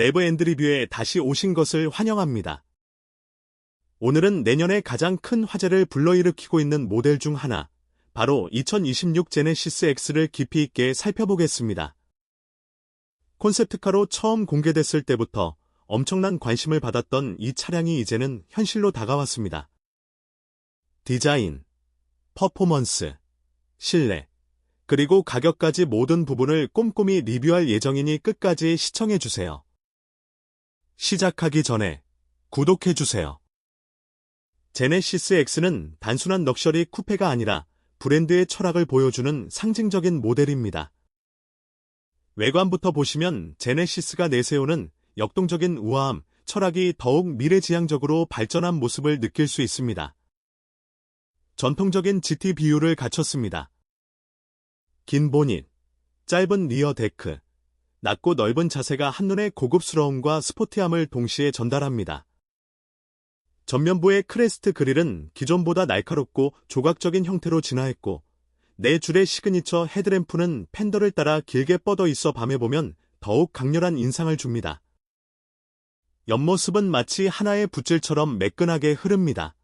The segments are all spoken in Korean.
내부 엔드 리뷰에 다시 오신 것을 환영합니다. 오늘은 내년에 가장 큰 화제를 불러일으키고 있는 모델 중 하나, 바로 2026 제네시스 X를 깊이 있게 살펴보겠습니다. 콘셉트카로 처음 공개됐을 때부터 엄청난 관심을 받았던 이 차량이 이제는 현실로 다가왔습니다. 디자인, 퍼포먼스, 실내, 그리고 가격까지 모든 부분을 꼼꼼히 리뷰할 예정이니 끝까지 시청해주세요. 시작하기 전에 구독해주세요. 제네시스 X는 단순한 럭셔리 쿠페가 아니라 브랜드의 철학을 보여주는 상징적인 모델입니다. 외관부터 보시면 제네시스가 내세우는 역동적인 우아함, 철학이 더욱 미래지향적으로 발전한 모습을 느낄 수 있습니다. 전통적인 GT 비율을 갖췄습니다. 긴 보닛, 짧은 리어 데크, 낮고 넓은 자세가 한눈에 고급스러움과 스포티함을 동시에 전달합니다. 전면부의 크레스트 그릴은 기존보다 날카롭고 조각적인 형태로 진화했고, 네 줄의 시그니처 헤드램프는 팬더를 따라 길게 뻗어 있어 밤에 보면 더욱 강렬한 인상을 줍니다. 옆모습은 마치 하나의 붓질처럼 매끈하게 흐릅니다.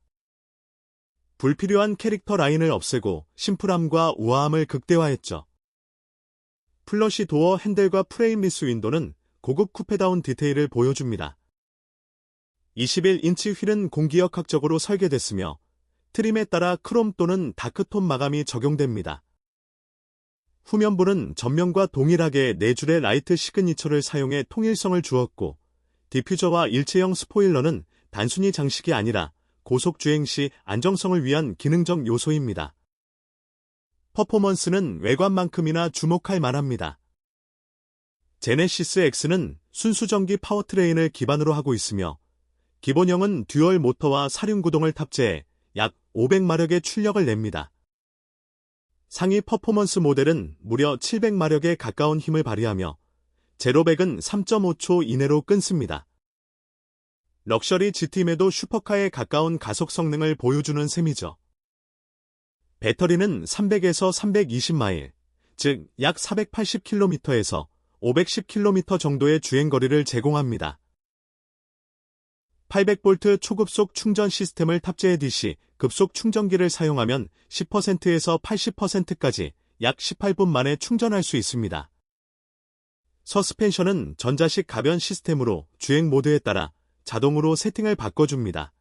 불필요한 캐릭터 라인을 없애고 심플함과 우아함을 극대화했죠. 플러시 도어 핸들과 프레임 리스 윈도는 고급 쿠페다운 디테일을 보여줍니다. 21인치 휠은 공기역학적으로 설계됐으며 트림에 따라 크롬 또는 다크톤 마감이 적용됩니다. 후면부는 전면과 동일하게 4줄의 라이트 시그니처를 사용해 통일성을 주었고 디퓨저와 일체형 스포일러는 단순히 장식이 아니라 고속 주행 시 안정성을 위한 기능적 요소입니다. 퍼포먼스는 외관만큼이나 주목할 만합니다. 제네시스 X는 순수 전기 파워트레인을 기반으로 하고 있으며 기본형은 듀얼 모터와 사륜구동을 탑재해 약 500마력의 출력을 냅니다. 상위 퍼포먼스 모델은 무려 700마력에 가까운 힘을 발휘하며 제로백은 3.5초 이내로 끊습니다. 럭셔리 GT임에도 슈퍼카에 가까운 가속 성능을 보여주는 셈이죠. 배터리는 300에서 320마일, 즉 약 480km에서 510km 정도의 주행거리를 제공합니다. 800V 초급속 충전 시스템을 탑재해 DC 급속 충전기를 사용하면 10%에서 80%까지 약 18분 만에 충전할 수 있습니다. 서스펜션은 전자식 가변 시스템으로 주행 모드에 따라 자동으로 세팅을 바꿔줍니다.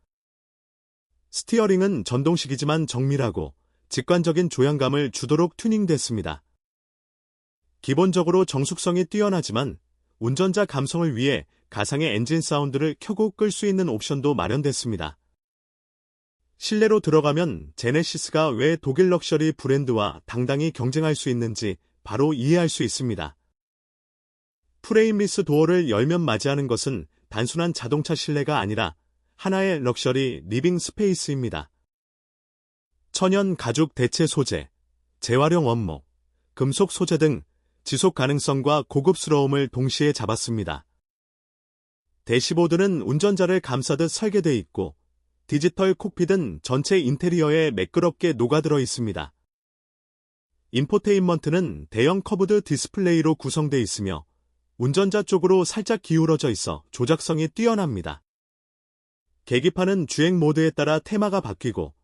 스티어링은 전동식이지만 정밀하고 직관적인 조향감을 주도록 튜닝됐습니다. 기본적으로 정숙성이 뛰어나지만 운전자 감성을 위해 가상의 엔진 사운드를 켜고 끌 수 있는 옵션도 마련됐습니다. 실내로 들어가면 제네시스가 왜 독일 럭셔리 브랜드와 당당히 경쟁할 수 있는지 바로 이해할 수 있습니다. 프레임리스 도어를 열면 맞이하는 것은 단순한 자동차 실내가 아니라 하나의 럭셔리 리빙 스페이스입니다. 천연 가죽 대체 소재, 재활용 원목, 금속 소재 등 지속 가능성과 고급스러움을 동시에 잡았습니다. 대시보드는 운전자를 감싸듯 설계되어 있고 디지털 콕핏은 전체 인테리어에 매끄럽게 녹아들어 있습니다. 인포테인먼트는 대형 커브드 디스플레이로 구성되어 있으며 운전자 쪽으로 살짝 기울어져 있어 조작성이 뛰어납니다. 계기판은 주행 모드에 따라 테마가 바뀌고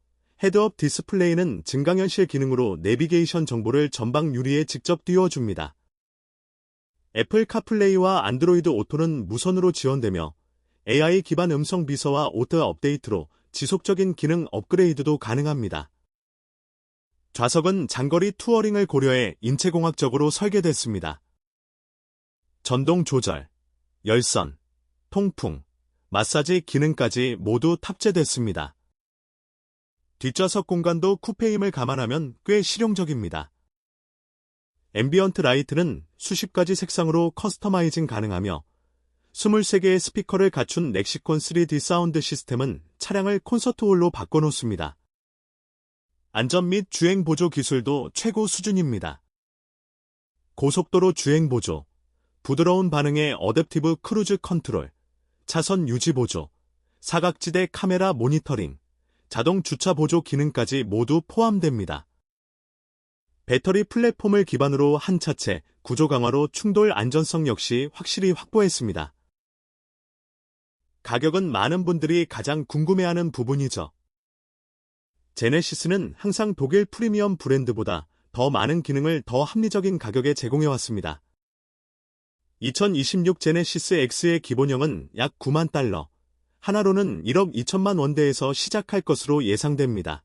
헤드업 디스플레이는 증강현실 기능으로 내비게이션 정보를 전방 유리에 직접 띄워줍니다. 애플 카플레이와 안드로이드 오토는 무선으로 지원되며 AI 기반 음성 비서와 오토 업데이트로 지속적인 기능 업그레이드도 가능합니다. 좌석은 장거리 투어링을 고려해 인체공학적으로 설계됐습니다. 전동 조절, 열선, 통풍, 마사지 기능까지 모두 탑재됐습니다. 뒷좌석 공간도 쿠페임을 감안하면 꽤 실용적입니다. 앰비언트 라이트는 수십 가지 색상으로 커스터마이징 가능하며 23개의 스피커를 갖춘 렉시콘 3D 사운드 시스템은 차량을 콘서트홀로 바꿔놓습니다. 안전 및 주행 보조 기술도 최고 수준입니다. 고속도로 주행 보조, 부드러운 반응의 어댑티브 크루즈 컨트롤, 차선 유지 보조, 사각지대 카메라 모니터링, 자동 주차 보조 기능까지 모두 포함됩니다. 배터리 플랫폼을 기반으로 한 차체 구조 강화로 충돌 안전성 역시 확실히 확보했습니다. 가격은 많은 분들이 가장 궁금해하는 부분이죠. 제네시스는 항상 독일 프리미엄 브랜드보다 더 많은 기능을 더 합리적인 가격에 제공해왔습니다. 2026 제네시스 X의 기본형은 약 9만 달러, 하나로는 1억 2천만 원대에서 시작할 것으로 예상됩니다.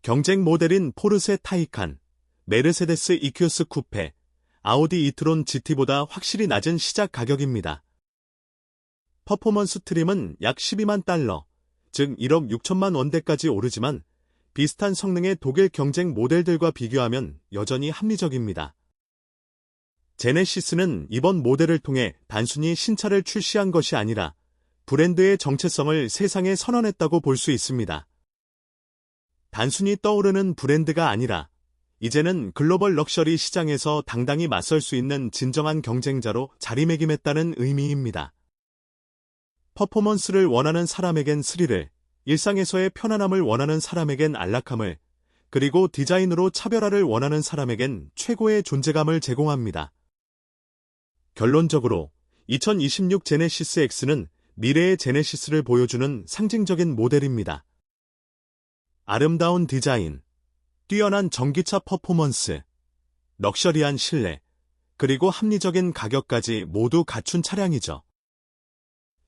경쟁 모델인 포르쉐 타이칸, 메르세데스 이큐스 쿠페, 아우디 이트론 GT보다 확실히 낮은 시작 가격입니다. 퍼포먼스 트림은 약 12만 달러, 즉 1억 6천만 원대까지 오르지만 비슷한 성능의 독일 경쟁 모델들과 비교하면 여전히 합리적입니다. 제네시스는 이번 모델을 통해 단순히 신차를 출시한 것이 아니라 브랜드의 정체성을 세상에 선언했다고 볼 수 있습니다. 단순히 떠오르는 브랜드가 아니라 이제는 글로벌 럭셔리 시장에서 당당히 맞설 수 있는 진정한 경쟁자로 자리매김했다는 의미입니다. 퍼포먼스를 원하는 사람에겐 스릴을, 일상에서의 편안함을 원하는 사람에겐 안락함을, 그리고 디자인으로 차별화를 원하는 사람에겐 최고의 존재감을 제공합니다. 결론적으로 2026 제네시스 X는 미래의 제네시스를 보여주는 상징적인 모델입니다. 아름다운 디자인, 뛰어난 전기차 퍼포먼스, 럭셔리한 실내, 그리고 합리적인 가격까지 모두 갖춘 차량이죠.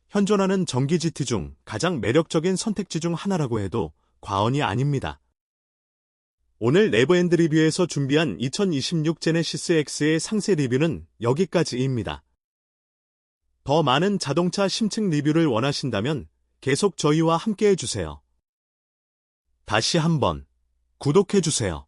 현존하는 전기 GT 중 가장 매력적인 선택지 중 하나라고 해도 과언이 아닙니다. 오늘 네버엔드 리뷰에서 준비한 2026 제네시스 X의 상세 리뷰는 여기까지입니다. 더 많은 자동차 심층 리뷰를 원하신다면 계속 저희와 함께 해 주세요. 다시 한번 구독해 주세요.